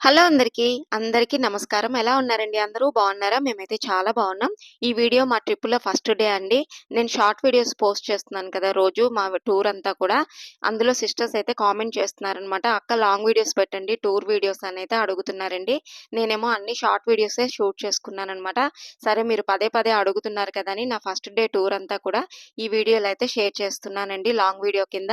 Hello అందరికీ. అందరికీ నమస్కారం. ఎలా ఉన్నారండి అందరూ? బాగున్నారా? మేమైతే చాలా బాగున్నాం. ఈ వీడియో మా ట్రిప్‌లో ఫస్ట్ డే అండి. నేను షార్ట్ వీడియోస్ పోస్ట్ చేస్తున్నాను కదా! రోజు మా టూర్ అంతా కూడా. అందులో సిస్టర్స్ అయితే కామెంట్ చేస్తున్నారనమాట. "అక్క లాంగ్ వీడియోస్ పెట్టండి. టూర్ వీడియోస్" అని అయితే అడుగుతున్నారండి. నేనేమో అన్ని షార్ట్ వీడియోసే షూట్ చేసుకున్నాననమాట. సరే మీరు పదే పదే అడుగుతున్నారు కదా! అని నా ఫస్ట్ డే టూర్ అంతా కూడా ఈ వీడియోలో అయితే షేర్ చేస్తున్నానండి లాంగ్ వీడియో కింద.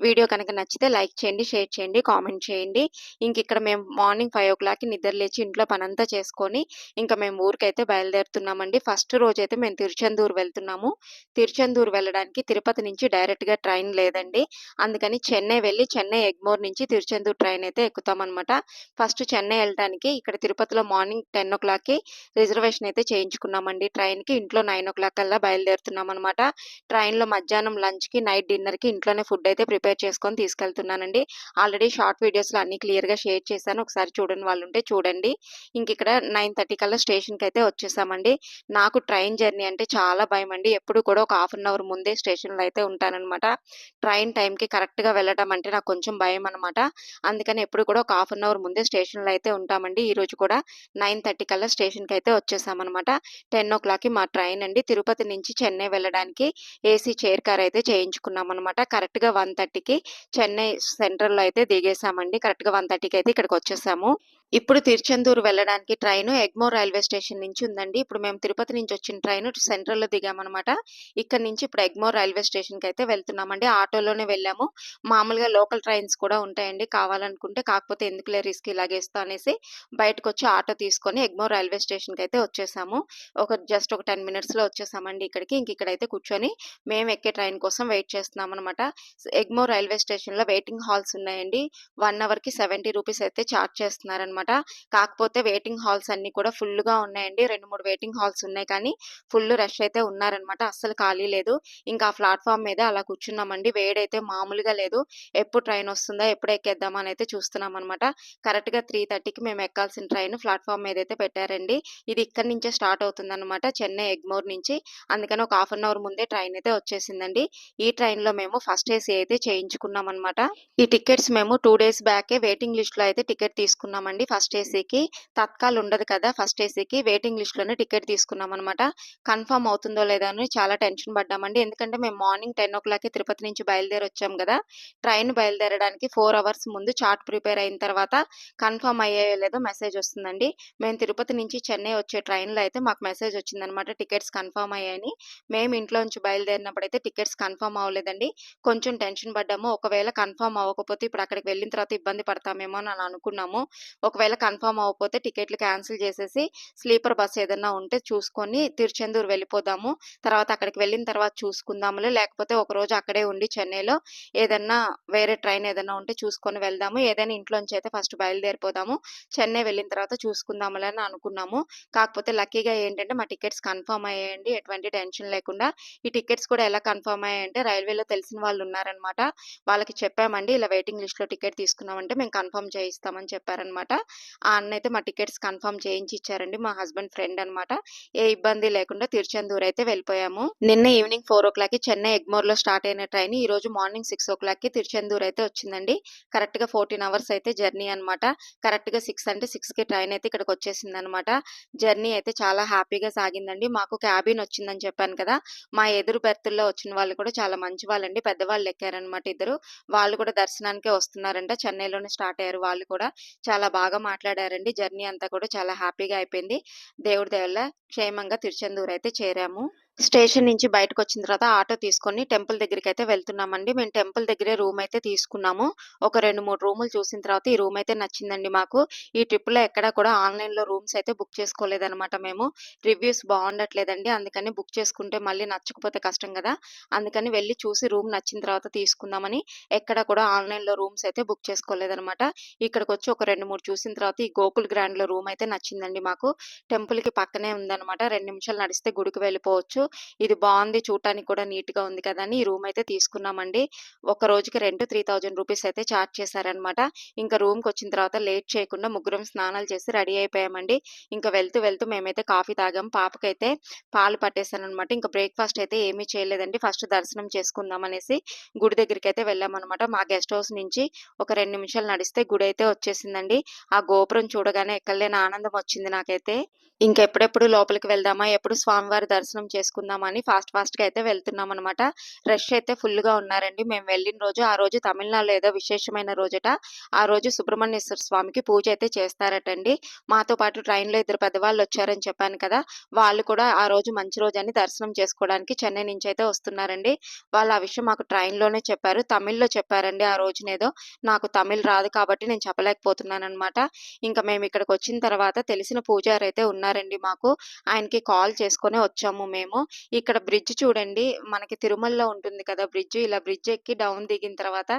వీడియో కనుక నచ్చితే లైక్ చేయండి, షేర్ చేయండి, కామెంట్ చేయండి. ఇంక ఇక్కడ మేము మార్నింగ్ 5:00కి నిద్ర లేచి ఇంట్లో పనంతా చేసుకొని, ఇంకా మేము ఊరికైతే బయలుదేరుతున్నామండి. ఫస్ట్ రోజైతే మేము తిరుచెందూరు వెళ్తున్నాము. తిరుచెందూరు వెళ్ళడానికి తిరుపతి నుంచి డైరెక్ట్‌గా ట్రైన్ లేదండి. అందుకని చెన్నై వెళ్ళి చెన్నై ఎగ్మోర్ నుంచి తిరుచెందూరు ట్రైన్ అయితే ఎక్కుతామన్నమాట ఫస్ట్ చెన్నై వెళ్ళడానికి ఇక్కడ తిరుపతిలో మార్నింగ్ 10:00కి రిజర్వేషన్ అయితే చేయించుకున్నామండి ట్రైన్‌కి. ఇంట్లో 9:00 కల్లా బయలుదేరుతున్నామనమాట. ట్రైన్‌లో మధ్యాహ్నం లంచ్‌కి, నైట్ డిన్నర్‌కి ఇంట్లోనే ఫుడ్ అయితే ప్రిపేర్ చేసుకొని తీసుకెళ్తున్నానండి. ఆల్రెడీ షార్ట్ వీడియోస్‌లో అన్ని క్లియర్‌గా షేర్ చేశాను. ఒకసారి చూడని వాళ్ళుంటే చూడండి. ఇంక ఇక్కడ నైన్ థర్టీ కల్లా అయితే వచ్చేసామండి. నాకు ట్రైన్ జర్నీ అంటే చాలా భయం అండి ఎప్పుడు కూడా ఒక హాఫ్ అన్ అవర్ ముందే స్టేషన్‌లో అయితే ఉంటానన్నమాట ట్రైన్ టైంకి కరెక్ట్‌గా వెళ్ళడం అంటే నాకు కొంచెం భయం అనమాట అందుకని ఎప్పుడు కూడా ఒక హాఫ్ అన్ అవర్ ముందే స్టేషన్‌లో అయితే ఉంటామండి. ఈరోజు కూడా 9:30 కల్లా స్టేషన్‌కైతే వచ్చేసామనమాట. 10:00కి మా ట్రైన్ అండి. తిరుపతి నుంచి చెన్నై వెళ్ళడానికి ఏసీ చైర్ కార్ అయితే చేయించుకున్నామనమాట. కరెక్ట్‌గా 1:30కి చెన్నై సెంట్రల్‌లో అయితే దిగేసామండి. కరెక్ట్‌గా 1:30కి అయితే ఇక్కడికొచ్చేసాము. ఇప్పుడు తిరుచెందూరు వెళ్ళడానికి ట్రైను ఎగ్మోర్ రైల్వే స్టేషన్ నుంచి ఉందండి. ఇప్పుడు మేము తిరుపతి నుంచి వచ్చిన ట్రైన్ సెంట్రల్‌లో దిగామన్నమాట ఇక్కడ నుంచి ఇప్పుడు ఎగ్మోర్ రైల్వే స్టేషన్‌కి అయితే వెళ్తున్నామండి. ఆటోలోనే వెళ్ళాము. మామూలుగా లోకల్ ట్రైన్స్ కూడా ఉంటాయండి కావాలనుకుంటే. కాకపోతే ఎందుకులే రిస్క్ ఇలాగేస్తా అనేసి బయటకు వచ్చి ఆటో తీసుకొని ఎగ్మోర్ రైల్వే స్టేషన్‌కి అయితే వచ్చేసాము. ఒక జస్ట్ ఒక 10 మినిట్స్‌లో వచ్చేసామండి ఇక్కడికి. ఇంక ఇక్కడైతే కూర్చొని మేము ఎక్కే ట్రైన్ కోసం వెయిట్ చేస్తున్నామనమాట. ఎగ్మోర్ రైల్వే స్టేషన్‌లో వెయిటింగ్ హాల్స్ ఉన్నాయండి. వన్ అవర్‌కి 70 రూపీస్ అయితే చార్జ్ చేస్తున్నారనమాట. కాకపోతే వెయిటింగ్ హాల్స్ అన్ని కూడా ఫుల్‌గా ఉన్నాయండి. 2, 3 వెయిటింగ్ హాల్స్ ఉన్నాయి కానీ ఫుల్ రష్ అయితే ఉన్నారనమాట. అస్సలు ఖాళీ లేదు. ఇంకా ఆ ప్లాట్ఫామ్ మీద అలా కూర్చున్నామండి. వేడైతే మామూలుగా లేదు. ఎప్పుడు ట్రైన్ వస్తుందా? ఎప్పుడు ఎక్కేద్దామా అని అయితే చూస్తున్నాం చూస్తున్నామనమాట. కరెక్ట్‌గా 3:30కి మేము ఎక్కాల్సిన ట్రైన్ ప్లాట్ఫామ్ అయితే పెట్టారండి. ఇది ఇక్కడి నుంచే స్టార్ట్ అవుతుందన్నమాట చెన్నై ఎగ్మోర్ నుంచి. అందుకని ఒక హాఫ్ అన్ అవర్ ముందే ట్రైన్ అయితే వచ్చేసిందండి. ఈ ట్రైన్‌లో మేము ఫస్ట్ ఏసీ అయితే చేయించుకున్నామనమాట. ఈ టికెట్స్ మేము టూ డేస్ బ్యాకే వెయిటింగ్ లిస్ట్‌లో అయితే టికెట్ తీసుకున్నామండి ఫస్ట్ ఏసీకి. తత్కాల్ ఉండదు కదా! ఫస్ట్ ఏసీకి వెయిటింగ్ లిస్ట్‌లోనే టికెట్ తీసుకున్నాం అనమాట కన్ఫర్మ్ అవుతుందో లేదో అని చాలా టెన్షన్ పడ్డామండి. ఎందుకంటే మేము మార్నింగ్ 10:00కి తిరుపతి నుంచి బయలుదేరి వచ్చాం కదా ట్రైన్ బయలుదేరడానికి ఫోర్ అవర్స్ ముందు చార్ట్ ప్రిపేర్ అయిన తర్వాత కన్ఫర్మ్ అయ్యాయో లేదో మెసేజ్ వస్తుందండి. మేము తిరుపతి నుంచి చెన్నై వచ్చే ట్రైన్‌లో అయితే మాకు మెసేజ్ వచ్చిందనమాట టికెట్స్ కన్ఫర్మ్ అయ్యాయని. మేము ఇంట్లో నుంచి బయలుదేరినప్పుడైతే టికెట్స్ కన్ఫర్మ్ అవ్వలేదండి. కొంచెం టెన్షన్ పడ్డాము. ఒకవేళ కన్ఫర్మ్ అవ్వకపోతే ఇప్పుడు అక్కడికి వెళ్ళిన తర్వాత ఇబ్బంది పడతామేమో అని అనుకున్నాము. ఒకవేళ కన్ఫర్మ్ అవ్వకపోతే టికెట్లు క్యాన్సిల్ చేసేసి స్లీపర్ బస్ ఏదన్నా ఉంటే చూసుకొని తిరుచెందూరు వెళ్ళిపోదాము. తర్వాత అక్కడికి వెళ్ళిన తర్వాత చూసుకుందాములే లేకపోతే ఒకరోజు అక్కడే ఉండి చెన్నైలో ఏదన్నా వేరే ట్రైన్ ఏదన్నా ఉంటే చూసుకొని వెళ్దాము. ఏదైనా ఇంట్లోంచి అయితే ఫస్ట్ బయలుదేరిపోదాము. చెన్నై వెళ్ళిన తర్వాత చూసుకుందాములే అని అనుకున్నాము. కాకపోతే లక్కీగా ఏంటంటే మా టికెట్స్ కన్ఫర్మ్ అయ్యాయండి. ఎటువంటి టెన్షన్ లేకుండా. ఈ టికెట్స్ కూడా ఎలా కన్ఫర్మ్ అయ్యాయంటే రైల్వేలో తెలిసిన వాళ్ళు ఉన్నారనమాట. వాళ్ళకి చెప్పామండి. ఇలా వెయిటింగ్ లిస్ట్‌లో టికెట్ తీసుకున్నామంటే మేము కన్ఫర్మ్ చేయిస్తామని చెప్పారనమాట. ఆ అన్నయితే మా టికెట్స్ కన్ఫర్మ్ చేయించి ఇచ్చారండి. మా హస్బెండ్ ఫ్రెండ్ అనమాట. ఏ ఇబ్బంది లేకుండా తిరుచెందూరు అయితే వెళ్ళిపోయాము. నిన్న ఈవినింగ్ 4:00కి చెన్నై ఎగ్మోర్లో స్టార్ట్ అయిన ట్రైన్ ఈ రోజు మార్నింగ్ 6:00కి తిరుచెందూరు అయితే వచ్చిందండి. కరెక్ట్గా ఫోర్టీన్ అవర్స్ అయితే జర్నీ అనమాట. కరెక్ట్‌గా 6 అంటే సిక్స్కి ట్రైన్ అయితే ఇక్కడికి వచ్చేసిందనమాట. జర్నీ అయితే చాలా హ్యాపీగా సాగిందండి. మాకు క్యాబిన్ వచ్చిందని చెప్పాను కదా! మా ఎదురు బెర్తుల్లో వచ్చిన వాళ్ళు కూడా చాలా మంచి వాళ్ళండి. పెద్దవాళ్ళు ఎక్కారనమాట ఇద్దరు. వాళ్ళు కూడా దర్శనానికే వస్తున్నారంట. చెన్నైలోనే స్టార్ట్ అయ్యారు వాళ్ళు కూడా. చాలా బాగా మాట్లాడారండి. జర్నీ అంతా కూడా చాలా హ్యాపీగా అయిపోయింది. దేవుడి దేవుళ్ళ క్షేమంగా తిరుచెందూరు అయితే చేరాము. స్టేషన్ నుంచి బయటకు వచ్చిన తర్వాత ఆటో తీసుకొని టెంపుల్ దగ్గరికి అయితే వెళ్తున్నామండి. మేము టెంపుల్ దగ్గరే రూమ్ అయితే తీసుకున్నాము. ఒక 2, 3 రూములు చూసిన తర్వాత ఈ రూమ్ అయితే నచ్చిందండి మాకు. ఈ ట్రిప్‌లో ఎక్కడా కూడా ఆన్‌లైన్‌లో రూమ్స్ అయితే బుక్ చేసుకోలేదనమాట మేము. రివ్యూస్ బాగుండట్లేదండి. అందుకని బుక్ చేసుకుంటే మళ్ళీ నచ్చకపోతే కష్టం కదా అందుకని వెళ్ళి చూసి రూమ్ నచ్చిన తర్వాత తీసుకుందామని ఎక్కడ కూడా ఆన్‌లైన్‌లో రూమ్స్ అయితే బుక్ చేసుకోలేదనమాట. ఇక్కడికొచ్చి ఒక 2, 3 చూసిన తర్వాత ఈ గోకుల్ గ్రాండ్‌లో రూమ్ అయితే నచ్చిందండి మాకు. టెంపుల్‌కి పక్కనే ఉందనమాట. రెండు నిమిషాలు నడిస్తే గుడికి వెళ్ళిపోవచ్చు. ఇది బాగుంది చూడటానికి కూడా నీట్‌గా ఉంది కదా! అని ఈ రూమ్ అయితే తీసుకున్నామండి. ఒక రోజుకి రెంట్ త్రీ థౌసండ్ రూపీస్ అయితే చార్జ్ చేశారనమాట. ఇంకా రూమ్‌కొచ్చిన తర్వాత లేట్ చేయకుండా ముగ్గురం స్నానాలు చేసి రెడీ అయిపోయామండి. ఇంకా వెళ్తూ వెళ్తూ మేమైతే కాఫీ తాగాం. పాపకైతే పాలు పట్టేసాననమాట. ఇంకా బ్రేక్‌ఫాస్ట్ అయితే ఏమీ చేయలేదండి. ఫస్ట్ దర్శనం చేసుకుందాం అనేసి గుడి అయితే వెళ్ళామన్నమాట మా గెస్ట్ హౌస్ నుంచి ఒక రెండు నిమిషాలు నడిస్తే గుడి అయితే వచ్చేసిందండి. ఆ గోపురం చూడగానే ఎక్కడలేని ఆనందం వచ్చింది నాకైతే. ఇంకెప్పుడెప్పుడు లోపలికి వెళ్దామా? ఎప్పుడు స్వామివారి దర్శనం చేసుకుందామా అని ఫాస్ట్ ఫాస్ట్‌గా అయితే వెళ్తున్నామనమాట. రష్ అయితే ఫుల్‌గా ఉన్నారండి. మేము వెళ్ళిన రోజు ఆ రోజు తమిళనాడులో ఏదో విశేషమైన రోజట. ఆ రోజు సుబ్రహ్మణ్యేశ్వర స్వామికి పూజ అయితే చేస్తారటండి. మాతో పాటు ట్రైన్‌లో ఇద్దరు పెద్దవాళ్ళు వచ్చారని చెప్పాను కదా! వాళ్ళు కూడా ఆ రోజు మంచి రోజు అని దర్శనం చేసుకోవడానికి చెన్నై నుంచి అయితే వస్తున్నారండి. వాళ్ళు ఆ విషయం మాకు ట్రైన్‌లోనే చెప్పారు. తమిళ్‌లో చెప్పారండి ఆ రోజునేదో. నాకు తమిళ్ రాదు కాబట్టి నేను చెప్పలేకపోతున్నాను అనమాట ఇంకా మేము ఇక్కడ వచ్చిన తర్వాత తెలిసిన పూజారు అయితే ఉన్నారు చెప్పారండి మాకు. ఆయనకి కాల్ చేసుకొని వచ్చాము మేము. ఇక్కడ బ్రిడ్జ్ చూడండి మనకి తిరుమలలో ఉంటుంది కదా బ్రిడ్జ్. ఇలా బ్రిడ్జ్ ఎక్కి డౌన్ దిగిన తర్వాత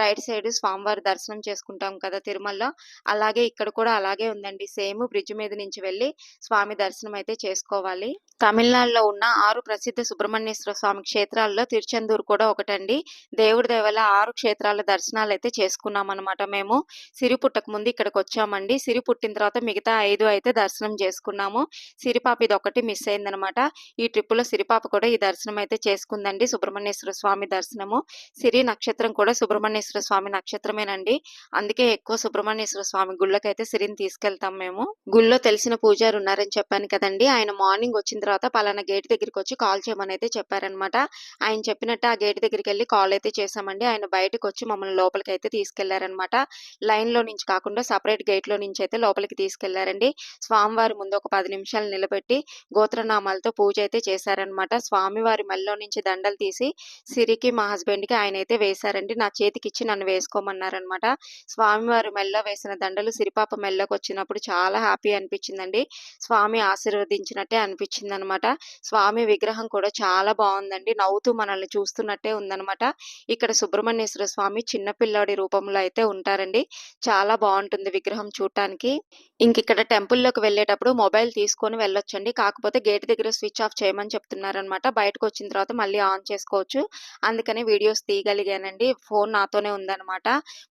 రైట్ సైడ్ స్వామివారి దర్శనం చేసుకుంటాం కదా తిరుమలలో. అలాగే ఇక్కడ కూడా అలాగే ఉందండి. సేమ్ బ్రిడ్జ్ మీద నుంచి వెళ్ళి స్వామి దర్శనం అయితే చేసుకోవాలి. తమిళనాడులో ఉన్న ఆరు ప్రసిద్ధ సుబ్రహ్మణ్యేశ్వర స్వామి క్షేత్రాల్లో తిరుచెందూరు కూడా ఒకటండి. దేవుడి దేవాల ఆరు క్షేత్రాల దర్శనాలు అయితే చేసుకున్నాం అనమాట మేము. సిరి పుట్టక ముందు ఇక్కడికొచ్చామండి. సిరి పుట్టిన తర్వాత మిగతా ఐదు అయితే దర్శనం చేసుకున్నాము. సిరిపాప ఒకటి మిస్ అయిందనమాట. ఈ ట్రిప్‌లో సిరిపాప కూడా ఈ దర్శనం అయితే చేసుకుందండి. సుబ్రహ్మణ్యేశ్వర స్వామి దర్శనము. సిరి నక్షత్రం కూడా సుబ్రహ్మణ్యేశ్వర స్వామి నక్షత్రమేనండి. అందుకే ఎక్కువ సుబ్రహ్మణ్యేశ్వర స్వామి గుళ్ళకైతే సిరిని తీసుకెళ్తాం మేము. గుళ్ళో తెలిసిన పూజారు ఉన్నారని చెప్పాను కదండి ఆయన మార్నింగ్ వచ్చిన తర్వాత పలానా గేట్ దగ్గరికి వచ్చి కాల్ చేయమని అయితే చెప్పారనమాట. ఆయన చెప్పినట్టు ఆ గేట్ దగ్గరికి వెళ్ళి కాల్ అయితే చేశామండి. ఆయన బయటకు వచ్చి మమ్మల్ని లోపలికి అయితే తీసుకెళ్ళారనమాట. లైన్‌లో నుంచి కాకుండా సెపరేట్ గేట్‌లో నుంచయితే లోపలికి తీసుకెళ్ళారండి. స్వామివారి ముందు ఒక పది నిమిషాలు నిలబెట్టి గోత్రనామాలతో పూజ అయితే చేశారనమాట. స్వామివారి మల్లో నుంచి దండలు తీసి సిరికి, మా హస్బెండ్‌కి అయితే వేశారండి. నా చేతికి ఇచ్చి నన్ను వేసుకోమన్నారనమాట. స్వామివారి మెల్లో వేసిన దండలు సిరిపాప మెడలోకొచ్చినప్పుడు చాలా హ్యాపీ అనిపించిందండి. స్వామి ఆశీర్వదించినట్టే అనిపించిందనమాట. స్వామి విగ్రహం కూడా చాలా బాగుందండి నవ్వుతూ మనల్ని చూస్తున్నట్టే ఉందనమాట. ఇక్కడ సుబ్రహ్మణ్యేశ్వర స్వామి చిన్న పిల్లోడి రూపంలో అయితే ఉంటారండి. చాలా బాగుంటుంది విగ్రహం చూడటానికి. ఇంకిక్కడ టెంపుల్‌లోకి వెళ్ళేటప్పుడు మొబైల్ తీసుకొని వెళ్ళొచ్చండి. కాకపోతే గేట్ దగ్గర స్విచ్ ఆఫ్ చేయమని చెప్తున్నారనమాట. బయటకొచ్చిన తర్వాత మళ్ళీ ఆన్ చేసుకోవచ్చు. అందుకని వీడియోస్ తీయగలిగానండి. ఫోన్ నాతోనే ఉందనమాట.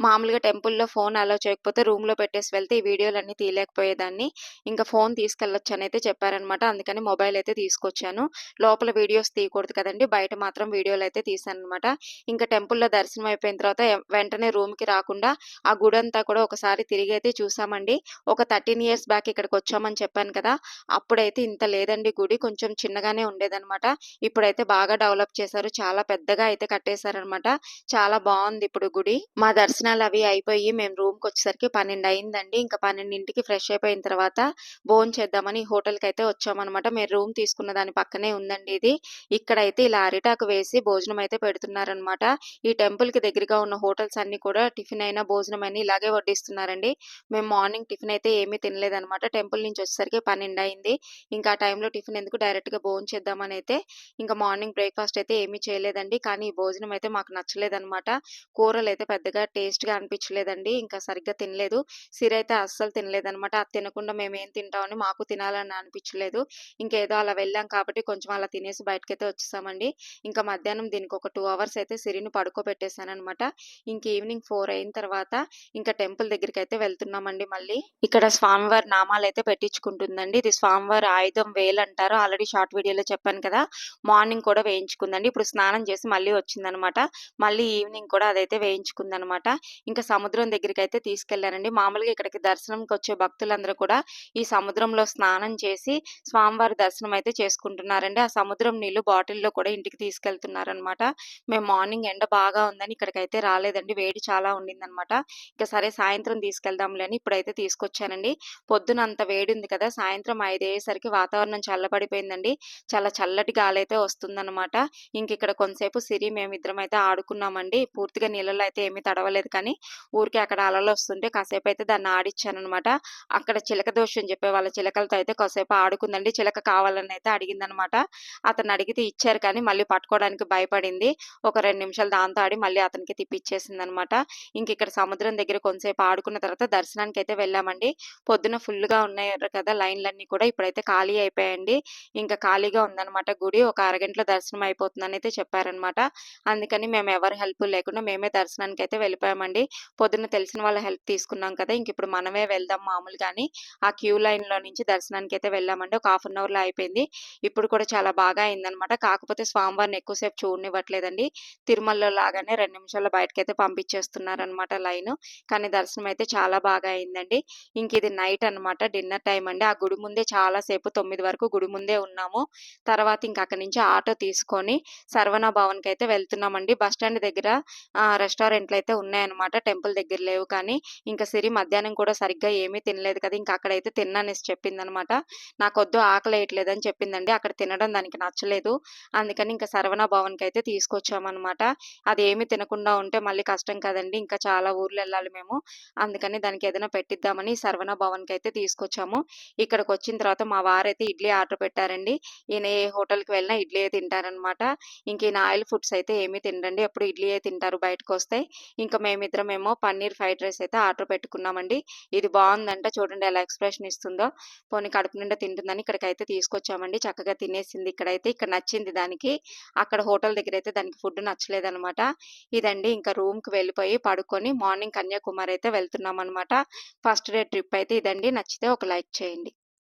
మామూలుగా టెంపుల్‌లో ఫోన్ అలో చేయకపోతే రూమ్‌లో పెట్టేసి వెళ్తే ఈ వీడియోలన్నీ తీయలేకపోయేదాన్ని. ఇంకా ఫోన్ ఫోను అయితే చెప్పారనమాట. అందుకని మొబైల్ అయితే తీసుకొచ్చాను. లోపల వీడియోస్ తీయకూడదు కదండి బయట మాత్రం వీడియోలు వీడియోలైతే తీశాననమాట. ఇంకా టెంపుల్‌లో దర్శనం అయిపోయిన తర్వాత వెంటనే రూమ్‌కి రాకుండా ఆ గుడంతా కూడా ఒకసారి తిరిగి అయితే చూసామండి. ఒక 13 ఇయర్స్ బ్యాక్ ఇక్కడికొచ్చామని చెప్పాను కదా! అప్పుడైతే ఇంత లేదండి గుడి. కొంచెం చిన్నగానే ఉండేదనమాట. ఇప్పుడైతే బాగా డెవలప్ చేశారు. చాలా పెద్దగా అయితే కట్టేశారనమాట. చాలా బాగుంది ఇప్పుడు గుడి. మా దర్శనాలు అవి అయిపోయి మేము రూమ్‌కొచ్చేసరికి 12 అయిందండి. ఇంకా 12కి ఫ్రెష్ అయిపోయిన తర్వాత భోంచేద్దామని హోటల్‌కైతే వచ్చామనమాట. మీరు రూమ్ తీసుకున్న దాని పక్కనే ఉందండి ఇది. ఇక్కడైతే ఇలా అరిటాకు వేసి భోజనం అయితే పెడుతున్నారనమాట. ఈ టెంపుల్‌కి దగ్గరగా ఉన్న హోటల్స్ అన్ని కూడా టిఫిన్ అయినా, భోజనం అయినా ఇలాగే వడ్డిస్తున్నారండి. మేము మార్నింగ్ టిఫిన్ అయితే ఏమీ తినలేదనమాట. టెంపుల్ నుంచి వచ్చేసరికి 12 అయింది. ఇంకా ఆ టైంలో టిఫిన్ ఎందుకు డైరెక్ట్‌గా అయితే ఇంకా మార్నింగ్ బ్రేక్‌ఫాస్ట్ అయితే ఏమీ చేయలేదండి. కానీ ఈ భోజనం అయితే మాకు నచ్చలేదన్నమాట కూరలు అయితే పెద్దగా టేస్ట్‌గా అనిపించలేదండి. ఇంకా సరిగ్గా తినలేదు. సిరైతే అస్సలు తినలేదన్నమాట అది తినకుండా మేము ఏం తింటామని మాకు తినాలని అనిపించలేదు. ఇంకేదో అలా వెళ్ళాం కాబట్టి కొంచెం అలా తినేసి బయటకైతే వచ్చేసామండి. ఇంకా మధ్యాహ్నం దీనికి ఒక టూ అవర్స్ అయితే సిరిని పడుకోబెట్టేసాననమాట. ఇంక ఈవినింగ్ ఫోర్ అయిన తర్వాత ఇంకా టెంపుల్ దగ్గరికి అయితే వెళ్తున్నామండి మళ్ళీ. ఇక్కడ స్వామివారి నామాలైతే ఉంటుందండి ఇది స్వామివారి ఆయుధం వేలు అంటారు ఆల్రెడీ షార్ట్ వీడియోలో చెప్పాను కదా! మార్నింగ్ కూడా వేయించుకుందండి. ఇప్పుడు స్నానం చేసి మళ్ళీ వచ్చిందనమాట. మళ్ళీ ఈవినింగ్ కూడా అదైతే వేయించుకుందనమాట. ఇంకా సముద్రం దగ్గరికి అయితే తీసుకెళ్ళారండి. మామూలుగా ఇక్కడికి దర్శనంకొచ్చే భక్తులందరూ కూడా ఈ సముద్రంలో స్నానం చేసి స్వామివారి దర్శనం అయితే చేసుకుంటున్నారండి. ఆ సముద్రం నీళ్ళు బాటిల్‌లో కూడా ఇంటికి తీసుకెళ్తున్నారనమాట. మేము మార్నింగ్ ఎండ బాగా ఉందని ఇక్కడికైతే రాలేదండి. వేడి చాలా ఉండిందనమాట. ఇక సరే సాయంత్రం తీసుకెళ్దాంలే అని ఇప్పుడైతే తీసుకొచ్చానండి. పొద్దున అంత వేడి ఉంది కదా! సాయంత్రం 5 అయ్యేసరికి వాతావరణం చల్లబడిపోయిందండి. చాలా చల్లటి గాలి అయితే వస్తుందన్నమాట ఇంక ఇక్కడ కొంతసేపు సిరి మేమిద్దరం అయితే ఆడుకున్నామండి. పూర్తిగా నీళ్ళలో అయితే ఏమీ తడవలేదు కానీ ఊరికే అక్కడ అలలు వస్తుంటే కాసేపు అయితే దాన్ని ఆడిచ్చాననమాట. అక్కడ చిలక దోషం చెప్పే వాళ్ళ చిలకలతో అయితే కాసేపు ఆడుకుందండి. చిలక కావాలని అయితే అడిగిందనమాట. అతను అడిగితే ఇచ్చారు కానీ మళ్ళీ పట్టుకోవడానికి భయపడింది. ఒక రెండు నిమిషాలు దాంతో ఆడి మళ్ళీ అతనికి తిప్పిచ్చేసిందనమాట. ఇంకిక్కడ సముద్రం దగ్గర కొంతసేపు ఆడుకున్న తర్వాత దర్శనానికి అయితే వెళ్ళామండి. పొద్దున ఫుల్‌గా ఉన్నాయి కదా! లైన్‌లన్నీ కూడా ఇప్పుడైతే ఖాళీ అయిపోయాయండి. ఇంకా ఖాళీగా ఉందన్నమాట గుడి. ఒక అరగంటలో దర్శనం అయిపోతుందని అయితే చెప్పారనమాట. అందుకని మేము ఎవరి హెల్ప్ లేకుండా మేమే దర్శనానికి అయితే వెళ్ళిపోయామండి. పొద్దున్న తెలిసిన వాళ్ళ హెల్ప్ తీసుకున్నాం కదా! ఇంకిప్పుడు మనమే వెళ్దాం మామూలు కానీ ఆ క్యూ లైన్‌లో నుంచి దర్శనానికి అయితే వెళ్ళామండి. ఒక హాఫ్ అన్ అవర్‌లో అయిపోయింది. ఇప్పుడు కూడా చాలా బాగా అయిందనమాట. కాకపోతే స్వామివారిని ఎక్కువ సేపు చూడనివ్వట్లేదండి. తిరుమలలో లాగానే 2 నిమిషాల్లో అయితే పంపించేస్తున్నారనమాట లైను. కానీ దర్శనం అయితే చాలా బాగా అయిందండి. ఇంక ఇది నైట్ అనమాట. డిన్నర్ టైం అండి. ఆ గుడి ముందే చాలా సేపు 9 వరకు గుడి ముందే ఉన్నాము. తర్వాత ఇంక అక్కడి నుంచి ఆటో తీసుకొని సర్వణ భవన్కి అయితే వెళ్తున్నామండి. బస్ స్టాండ్ దగ్గర రెస్టారెంట్లు అయితే ఉన్నాయన్నమాట. టెంపుల్ దగ్గర లేవు కానీ, ఇంకా సిరి మధ్యాహ్నం కూడా సరిగ్గా ఏమీ తినలేదు కదా! ఇంకా అక్కడైతే తిన్నానేసి చెప్పిందనమాట. నాకొద్దు ఆకలేయట్లేదని చెప్పిందండి. అక్కడ తినడం దానికి నచ్చలేదు. అందుకని ఇంకా సరవణ భవన్కి అయితే తీసుకొచ్చామన్నమాట అది ఏమి తినకుండా ఉంటే మళ్ళీ కష్టం కదండి ఇంకా చాలా ఊర్లెళ్ళాలి మేము. అందుకని దానికి ఏదైనా పెట్టిద్దామని కి అయితే తీసుకొచ్చాము. ఇక్కడికొచ్చిన తర్వాత మా వారైతే ఇడ్లీ ఆర్డర్ పెట్టారండి. ఈయన ఏ హోటల్‌కి వెళ్ళినా ఇడ్లీ తింటారనమాట. ఇంక ఈయన ఆయిల్ ఫుడ్స్ అయితే ఏమీ తినరండి. ఎప్పుడు ఇడ్లీ తింటారు బయటకు వస్తే ఇంకా మేమిద్దరం ఏమో పన్నీర్ ఫ్రైడ్ రైస్ అయితే ఆర్డర్ పెట్టుకున్నామండి. ఇది బాగుందంట చూడండి ఎలా ఎక్స్‌ప్రెషన్ ఇస్తుందో. పోనీ కడుపు నిండా తింటుందని ఇక్కడికైతే తీసుకొచ్చామండి. చక్కగా తినేసింది ఇక్కడైతే. ఇక్కడ నచ్చింది దానికి. అక్కడ హోటల్ దగ్గర అయితే దానికి ఫుడ్ నచ్చలేదనమాట. ఇదండి ఇంకా రూమ్‌కి వెళ్ళిపోయి పడుకొని మార్నింగ్ కన్యాకుమారి అయితే వెళ్తున్నామనమాట. ఫస్ట్ డే ట్రిప్ అయితే ఇదండి. నచ్చితే ఒక లైక్ చేయండి.